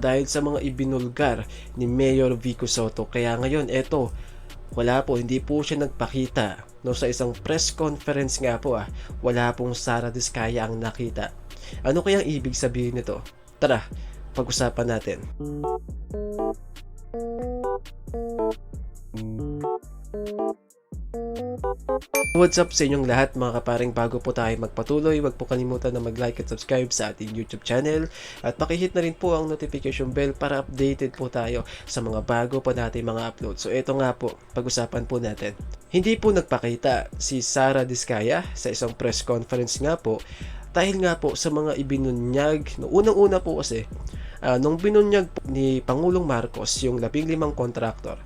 dahil sa mga ibinulgar ni Mayor Vico Soto. Kaya ngayon, eto, wala po, hindi po siya nagpakita. No, sa isang press conference nga po ah, wala pong Sara Diskaya ang nakita. Ano kayang ibig sabihin nito? Tara, pag-usapan natin. What's up sa inyong lahat mga kaparing bago po tayo magpatuloy wag po kalimutan na mag-like at subscribe sa ating YouTube channel at pakihit na rin po ang notification bell para updated po tayo sa mga bago pa natin mga upload. So ito nga po, pag-usapan po natin. Hindi po nagpakita si Sara Diskaya sa isang press conference nga po dahil nga po sa mga ibinunyag, no, unang-una po kasi, ah, nung binunyag ni Pangulong Marcos yung labing limang kontraktor,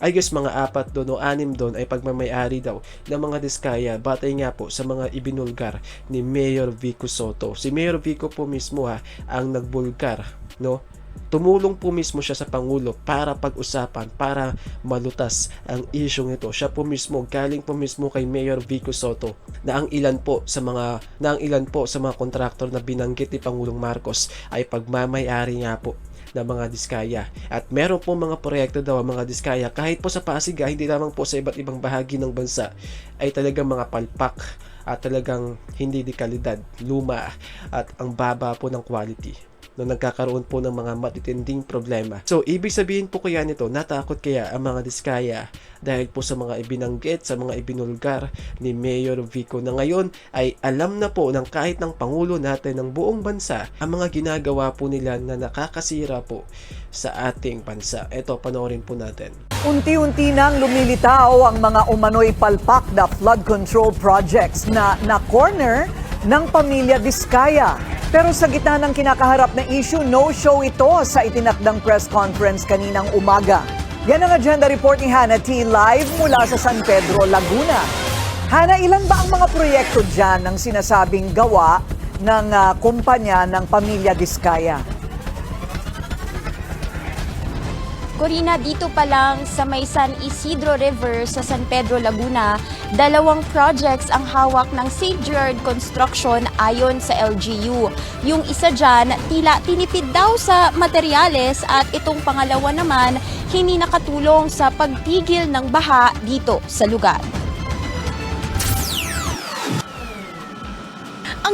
I guess mga apat doon o anim doon ay pagmamayari daw ng mga diskaya batay nga po sa mga ibinulgar ni Mayor Vico Soto. Si Mayor Vico po mismo ha ang nagbulgar, no? Tumulong po mismo siya sa Pangulo para pag-usapan, para malutas ang isyong ito. Siya po mismo, galing po mismo kay Mayor Vico Soto na ang ilan po sa mga na ang ilan po sa mga kontraktor na binanggit ni Pangulong Marcos ay pagmamayari nga po ng mga diskaya. At meron po mga proyekto daw ang mga diskaya kahit po sa Pasig, ah, hindi lamang po sa iba't ibang bahagi ng bansa ay talagang mga palpak at talagang hindi di kalidad, luma at ang baba po ng quality no nagkakaroon po ng mga matitinding problema. So, ibig sabihin po kaya nito, natakot kaya ang mga diskaya dahil po sa mga ibinanggit, sa mga ibinulgar ni Mayor Vico na ngayon ay alam na po ng kahit ng Pangulo natin ng buong bansa ang mga ginagawa po nila na nakakasira po sa ating bansa. Ito, panoorin po natin. Unti-unti nang lumilitaw ang mga umano'y palpak na flood control projects na na-corner ng pamilya Diskaya. Pero sa gitna ng kinakaharap na issue, no-show ito sa itinakdang press conference kaninang umaga. Yan ang agenda report ni Hannah live mula sa San Pedro, Laguna. Hannah, ilan ba ang mga proyekto dyan ng sinasabing gawa ng ah, kumpanya ng pamilya Diskaya? Corina, dito pa lang sa may San Isidro River sa San Pedro, Laguna, dalawang projects ang hawak ng St. Gerard Construction ayon sa LGU. Yung isa dyan, tila tinipid daw sa materyales at itong pangalawa naman, hindi nakatulong sa pagtigil ng baha dito sa lugar.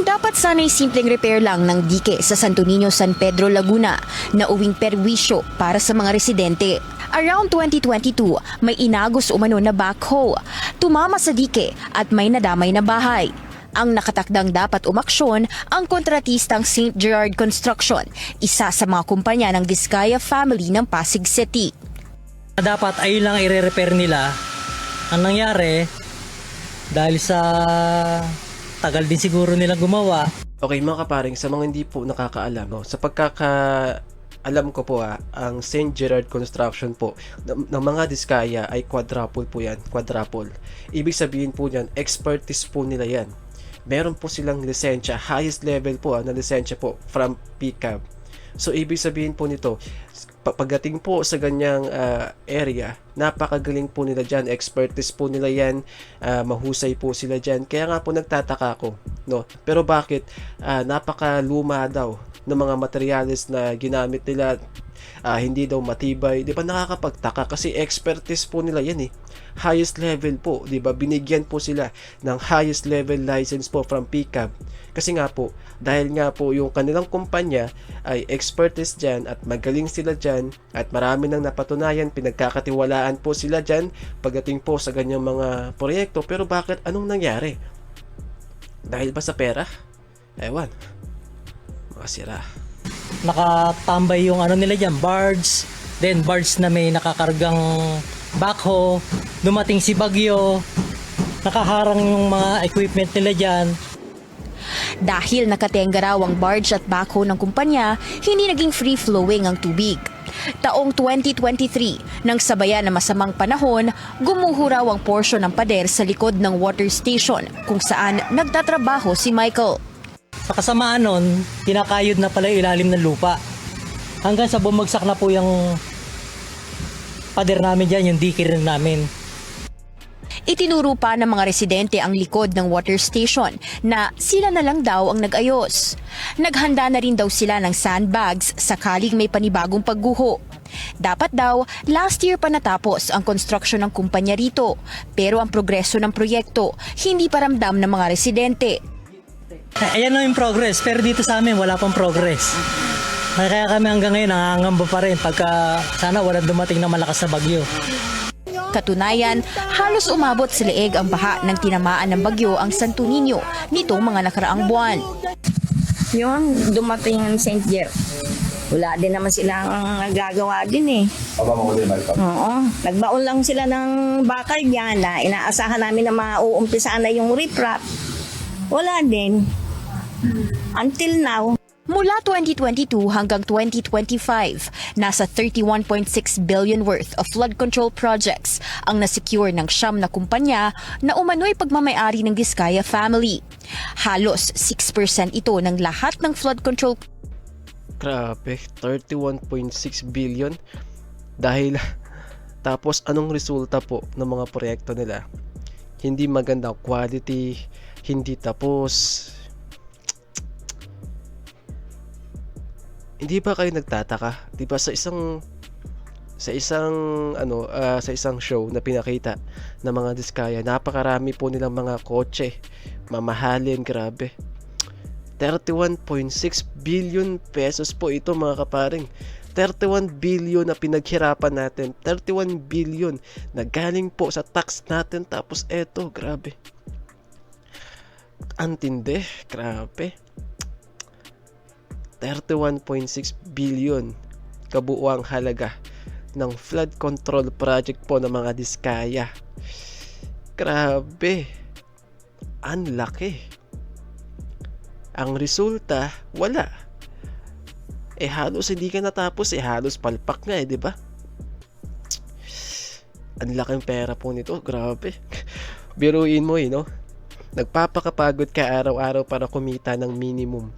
Ang dapat sana'y simpleng repair lang ng dike sa Santo Niño, San Pedro, Laguna na uwing perwisyo para sa mga residente. Around 2022, may inagos umano na backhoe. Tumama sa dike at may nadamay na bahay. Ang nakatakdang dapat umaksyon ang kontratistang St. Gerard Construction, isa sa mga kumpanya ng Diskaya family ng Pasig City. dapat ayun lang i-repair nila. Ang nangyari, dahil sa tagal din siguro nilang gumawa, Okay mga kaparing, sa mga hindi po nakakaalam, no, sa pagkaka alam ko po ah, ang St. Gerard Construction po ng, ng mga diskaya ay quadruple po yan, quadruple. Ibig sabihin po yan, expertise po nila yan. Meron po silang lisensya, highest level po ah, na lisensya po from PCAB. So ibig sabihin po nito, pagdating po sa ganyang ah, area, napakagaling po nila dyan, expertise po nila yan, ah, mahusay po sila dyan. Kaya nga po nagtataka ako, no? Pero bakit ah, napakaluma daw ng mga materyales na ginamit nila ah, hindi daw matibay, 'di ba nakakapagtaka kasi expertise po nila 'yan eh. Highest level po, 'di ba? Binigyan po sila ng highest level license po from PCAB. Kasi nga po, dahil nga po yung kanilang kumpanya ay expertise dyan at magaling sila dyan at marami nang napatunayan, pinagkakatiwalaan po sila dyan pagdating po sa ganyang mga proyekto. Pero bakit? Anong nangyari? Dahil ba sa pera? Ewan. Mga sira. nakatambay yung ano nila dyan, barge, then barge na may nakakargang backhoe, dumating si Bagyo, nakaharang yung mga equipment nila dyan, Dahil nakatenga raw ang barge at backhoe ng kumpanya, hindi naging free-flowing ang tubig. Taong 2023, nang sabayan ng masamang panahon, gumuho raw ang porsyon ng pader sa likod ng water station kung saan nagtatrabaho si Michael. Sa kasamaan nun, kinakayod na pala ilalim ng lupa. Hanggang sa bumagsak na po yung pader namin dyan, yung dikir namin. Itinuro pa ng mga residente ang likod ng water station na sila na lang daw ang nag-ayos. Naghanda na rin daw sila ng sandbags sakaling may panibagong pagguho. Dapat daw, last year pa natapos ang construction ng kumpanya rito. Pero ang progreso ng proyekto, hindi pa ramdam ng mga residente. Eh, Ayan na yung progress, pero dito sa amin wala pang progress. Kaya kami hanggang ngayon nangangamba pa rin pagka sana wala dumating na malakas na bagyo. Katunayan, halos umabot sa leeg ang baha ng tinamaan ng bagyo ang Santo Niño nitong mga nakaraang buwan. Yung dumating ang St. Jer. Wala din naman silang nagagawa din eh. Oo. Nagbaon lang sila ng bakal dyan na inaasahan namin na mauumpisa na yung riprap. Wala din. Until now, Mula 2022 hanggang 2025, nasa 31.6 billion worth of flood control projects ang nasecure ng siyam na kumpanya na umano'y pagmamayari ng Vizcaya family. Halos 6% ito ng lahat ng flood control Grabe, 31.6 billion. Dahil, tapos anong resulta po ng mga proyekto nila? Hindi maganda quality, hindi tapos. Hindi ba kayo nagtataka? 'Di ba sa isang sa isang ano ah, sa isang show na pinakita ng mga diskaya, napakarami po nilang mga kotse. Mamahalin, grabe. 31.6 billion pesos po ito mga kaparing. 31 billion na pinaghirapan natin. 31 billion na galing po sa tax natin. Tapos eto, grabe. Antindi, grabe. 31.6 billion kabuuang halaga ng flood control project po ng mga diskaya. Grabe. Ang laki. Ang resulta, wala. Eh halos hindi ka natapos, eh halos palpak nga eh, di ba? Ang laking pera po nito, grabe. Biruin mo eh, no? Nagpapakapagod ka araw-araw para kumita ng minimum.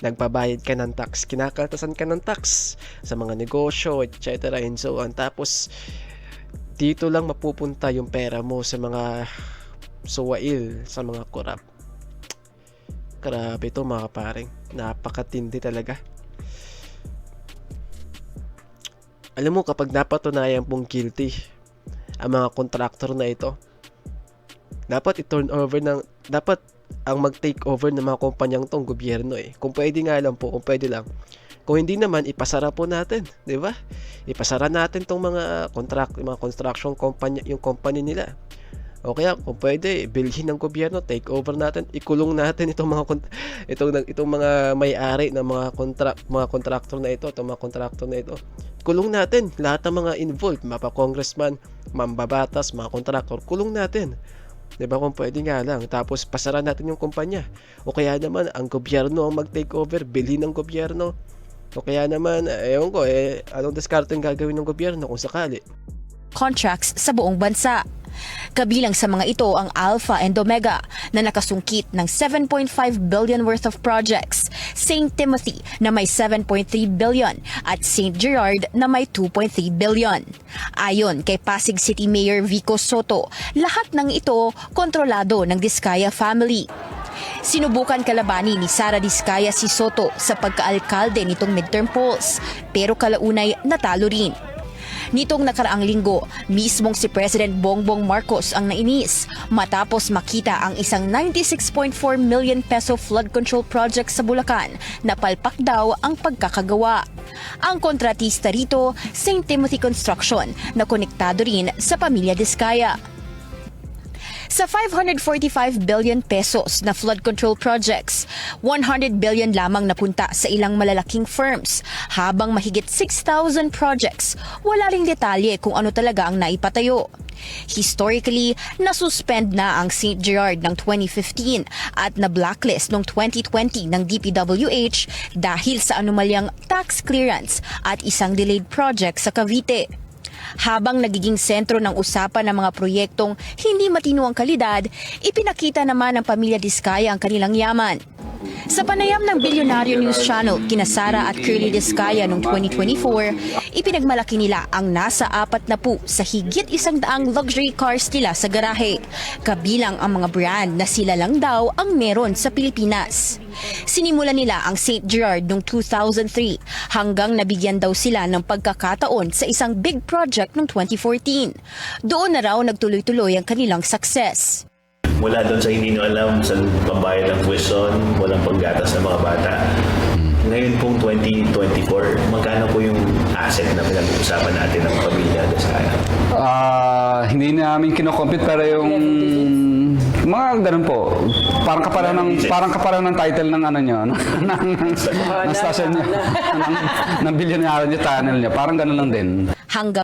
Nagbabayad ka ng tax, kinakaltasan ka ng tax sa mga negosyo, etc. and so on. Tapos, dito lang mapupunta yung pera mo sa mga suwail, sa mga korap. Grabe to mga paring. Napakatindi talaga. Alam mo kapag napatunayan pong guilty ang mga kontraktor na ito, dapat i-turn over ng dapat ang mag-take over ng mga kumpanyang tong gobyerno eh. Kung pwede nga lang po, kung pwede lang. Kung hindi naman, ipasara po natin, 'di ba? Ipasara natin tong mga contract, mga construction company, yung company nila. O kaya kung pwede, bilhin ng gobyerno, take over natin, ikulong natin itong mga itong itong mga may-ari ng mga contract mga contractor na ito, itong mga contractor na ito. Kulong natin lahat ng mga involved, mapa congressman, mambabatas, mga contractor, kulong natin. 'Di ba kung pwede nga lang. Tapos pasara natin yung kumpanya. O kaya naman ang gobyerno ang mag-take over, bilhin ng gobyerno. O kaya naman, ewan ko, eh, anong diskarte gagawin ng gobyerno kung sakali? contracts sa buong bansa. Kabilang sa mga ito ang Alpha and Omega na nakasungkit ng 7.5 billion worth of projects, St. Timothy na may 7.3 billion at St. Gerard na may 2.3 billion. Ayon kay Pasig City Mayor Vico Soto, lahat ng ito kontrolado ng Diskaya family. Sinubukan kalabani ni Sara Diskaya si Soto sa pagkaalkalde nitong midterm polls pero kalaunay natalo rin. Nitong nakaraang linggo, mismong si President Bongbong Marcos ang nainis matapos makita ang isang 96.4 million peso flood control project sa Bulacan na palpak daw ang pagkakagawa. Ang kontratista rito, St. Timothy Construction na konektado rin sa pamilya Diskaya. Sa 545 billion pesos na flood control projects, 100 billion lamang napunta sa ilang malalaking firms, habang mahigit 6,000 projects, wala ring detalye kung ano talaga ang naipatayo. Historically, nasuspend na ang St. Gerard ng 2015 at na-blacklist noong 2020 ng DPWH dahil sa anomalyang tax clearance at isang delayed project sa Cavite. Habang nagiging sentro ng usapan ng mga proyektong hindi matino ang kalidad, ipinakita naman ng pamilya Diskaya ang kanilang yaman. Sa panayam ng Bilyonaryo News Channel, kina Sara at Curly Descaya noong 2024, ipinagmalaki nila ang nasa apat na po sa higit isang daang luxury cars nila sa garahe, kabilang ang mga brand na sila lang daw ang meron sa Pilipinas. Sinimula nila ang St. Gerard noong 2003 hanggang nabigyan daw sila ng pagkakataon sa isang big project noong 2014. Doon na raw nagtuloy-tuloy ang kanilang success. mula doon sa hindi nyo alam sa pambayad ng tuition, walang panggatas ng mga bata. Ngayon pong 2024, magkano po yung asset na pinag-uusapan natin ng pamilya Desaya? Ah, hindi namin kinocompute pero yung mga ganun po. Parang kaparan ng parang kaparan ng title ng ano niyo, ng, ng, ng station niyo, ng, ng bilyonaryo niyo, tunnel niyo. Parang ganun lang din. Hanggang